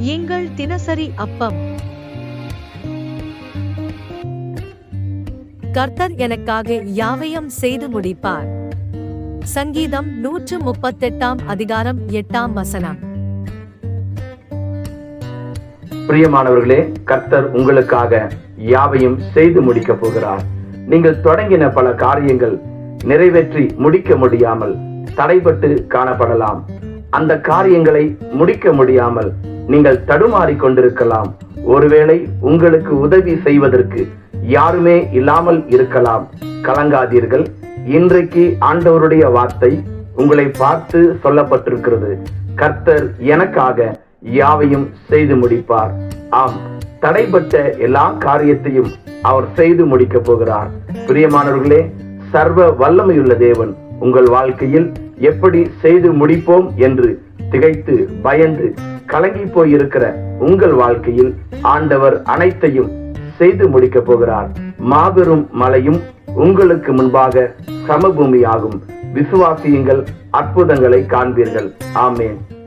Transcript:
எங்கள் தினசரி அப்பம். கர்த்தர் எனக்காக யாவையும் செய்து முடிப்பார். சங்கீதம் நூற்று முப்பத்தெட்டாம் அதிகாரம் எட்டாம் வசனம். பிரியமானவர்களே கர்த்தர் உங்களுக்காக யாவையும் செய்து முடிக்க போகிறார். நீங்கள் தொடங்கின பல காரியங்கள் நிறைவேற்றி முடிக்க முடியாமல் தடைபட்டு காணப்படலாம். அந்த காரியங்களை முடிக்க முடியாமல் நீங்கள் தடுமாறிக் கொண்டிருக்கலாம் ஒருவேளை உங்களுக்கு உதவி செய்வதற்கு யாருமே இல்லாமல் இருக்கலாம். கலங்காதீர்கள். இன்றைக்கு ஆண்டவருடைய வார்த்தை உங்களை பார்த்து சொல்லப்பட்டிருக்கிறது. கர்த்தர் எனக்காக யாவையும் செய்து முடிப்பார். ஆம் தடைப்பட்ட எல்லா காரியத்தையும் அவர் செய்து முடிக்கப் போகிறார். பிரியமானவர்களே சர்வ வல்லமையுள்ள தேவன் உங்கள் வாழ்க்கையில் எப்படி செய்து முடிப்போம் என்று திகைத்து பயந்து கலங்கி போயிருக்கிற உங்கள் வாழ்க்கையில் ஆண்டவர் அனைத்தையும் செய்து முடிக்கப் போகிறார். மாபெரும் மலையும் உங்களுக்கு முன்பாக சமபூமியாகும். விசுவாசியுங்கள் அற்புதங்களை காண்பீர்கள். ஆமேன்.